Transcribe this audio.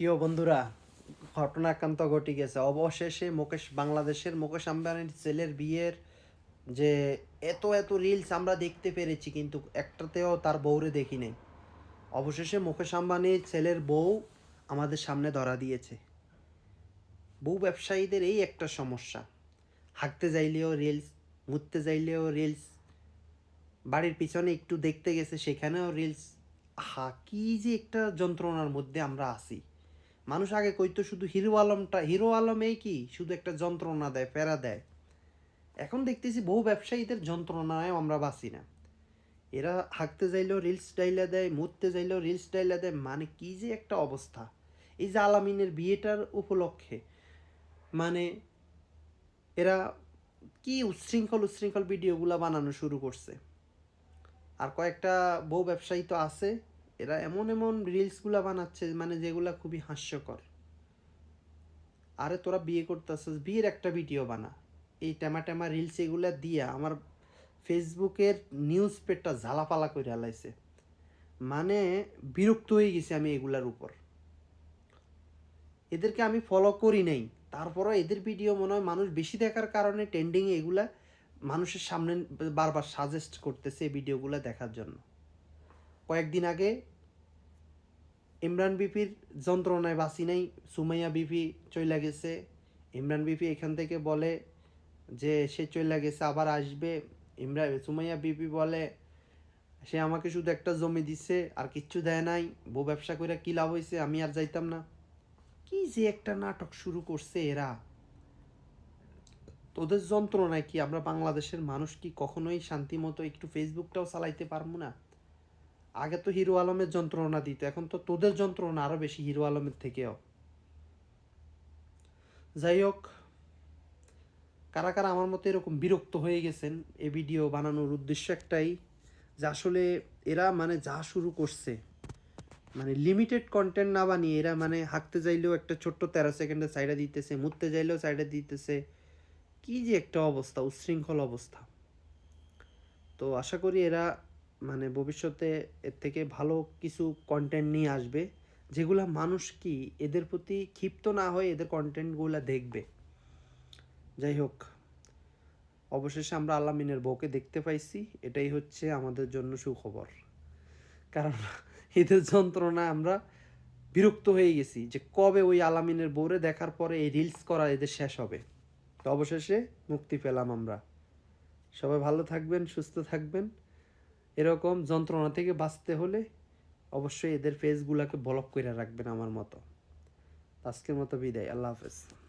কিও বন্ধুরা, ঘটনাক্রান্ত ঘটে গেছে। অবশেষে মুকেশ, বাংলাদেশের মুকেশ আম্বানির ছেলের বিয়ের যে এত এত রিলস আমরা দেখতে পেরেছি, কিন্তু একটাতেও তার বউরে দেখি নাই অবশেষে মুকেশ আম্বানির ছেলের বউ আমাদের সামনে ধরা দিয়েছে। বউ ব্যবসায়ীদের এই একটা সমস্যা। হাঁকতে যাইলেও রিলস মুততে যাইলেও রিলস বাড়ির পিছনে একটু দেখতে গেছে, সেখানেও রিলস হা কি যে একটা যন্ত্রণার মধ্যে আমরা আছি। মানুষ আগে কইতো শুধু হিরো আলমটা, হিরো আলমেই কি? শুধু একটা যন্ত্রণা দেয়, প্যারা দেয়। এখন দেখতেছি বহু ব্যবসায়ীদের যন্ত্রণায় আমরা বাঁচি না। এরা হাঁকতে যাইলেও রিলস ডাইলা দেয় মুততে যাইলেও রিলস ডাইলা দেয় মানে কি যে একটা অবস্থা। এই যে আলামিনের বিয়েটার উপলক্ষে মানে এরা কি উচ্ছৃঙ্খল উচ্ছৃঙ্খল ভিডিওগুলো বানানো শুরু করছে। আর কয়েকটা বউ ব্যবসায়ী তো আছে এরা এমন এমন রিলসগুলো বানাচ্ছে মানে যেগুলা খুবই হাস্যকর। আরে তোরা বিয়ে করতেছিস, বিয়ের একটা ভিডিও বানা। এই টেমা টেমা রিলস এগুলা দিয়া আমার ফেসবুকের নিউজ পেডটা ঝালাপালা করে হালাইছে মানে বিরক্ত হয়ে গেছি আমি এগুলার উপর। এদেরকে আমি ফলো করি নাই। তারপরও এদের ভিডিও মনে হয় মানুষ বেশি দেখার কারণে ট্রেন্ডিং এগুলা মানুষের সামনে বারবার সাজেস্ট করতেছে এই ভিডিওগুলো দেখার জন্য। কয়েকদিন আগে ইমরান বিপির যন্ত্রণায় বাঁচি নাই, সুমাইয়া বিপি চইলা গেছে। ইমরান বিপি এখান থেকে বলে যে, সে চইলা গেছে, আবার আসবে। ইমরান সুমাইয়া বিপি বলে, সে আমাকে শুধু একটা জমি দিছে, আর কিচ্ছু দেয় নাই। বউ ব্যবসা করে কি লাভ হয়েছে আমি আর যাইতাম না। কি যে একটা নাটক শুরু করছে এরা। তোদের যন্ত্রণায় কি আমরা বাংলাদেশের মানুষ কি কখনোই শান্তি মতো একটু ফেসবুকটাও চালাইতে পারব না? আগে তো হিরো আলমের যন্ত্রণা দিত, এখন তো তোদের যন্ত্রণা আরও বেশি হিরো আলমের থেকেও। যাই হোক, কারা কারা আমার মতো এরকম বিরক্ত হয়ে গেছেন এই ভিডিও বানানোর উদ্দেশ্য একটাই যে আসলে এরা মানে যা শুরু করছে মানে লিমিটেড কন্টেন্ট না বানিয়ে এরা মানে হাঁকতে চাইলেও একটা ছোট্ট তেরো সেকেন্ডে সাইডে দিতেছে, মুততে চাইলেও সাইডে দিতেছে। কি যে একটা অবস্থা, উচ্ছৃঙ্খল অবস্থা। তো আশা করি এরা মানে ভবিষ্যতে এর থেকে ভালো কিছু কন্টেন্ট নিয়ে আসবে, যেগুলা মানুষ কি এদের প্রতি ক্ষিপ্ত না হয়ে এদের কন্টেন্টগুলো দেখবে। যাই হোক, অবশেষে আমরা আলামিনের বউকে দেখতে পাইছি, এটাই হচ্ছে আমাদের জন্য সুখবর। কারণ এদের যন্ত্রণা আমরা বিরক্ত হয়ে গেছি যে কবে ওই আলামিনের বউরে দেখার পরে এই রিলস করা এদের শেষ হবে। তো অবশেষে মুক্তি পেলাম আমরা। সবাই ভালো থাকবেন, সুস্থ থাকবেন। এরকম যন্ত্রণা থেকে বাঁচতে হলে অবশ্যই এদের ফেসগুলোকে ব্লক করে রাখবেন আমার মতো। আজকের মতো বিদায়, আল্লাহ হাফেজ।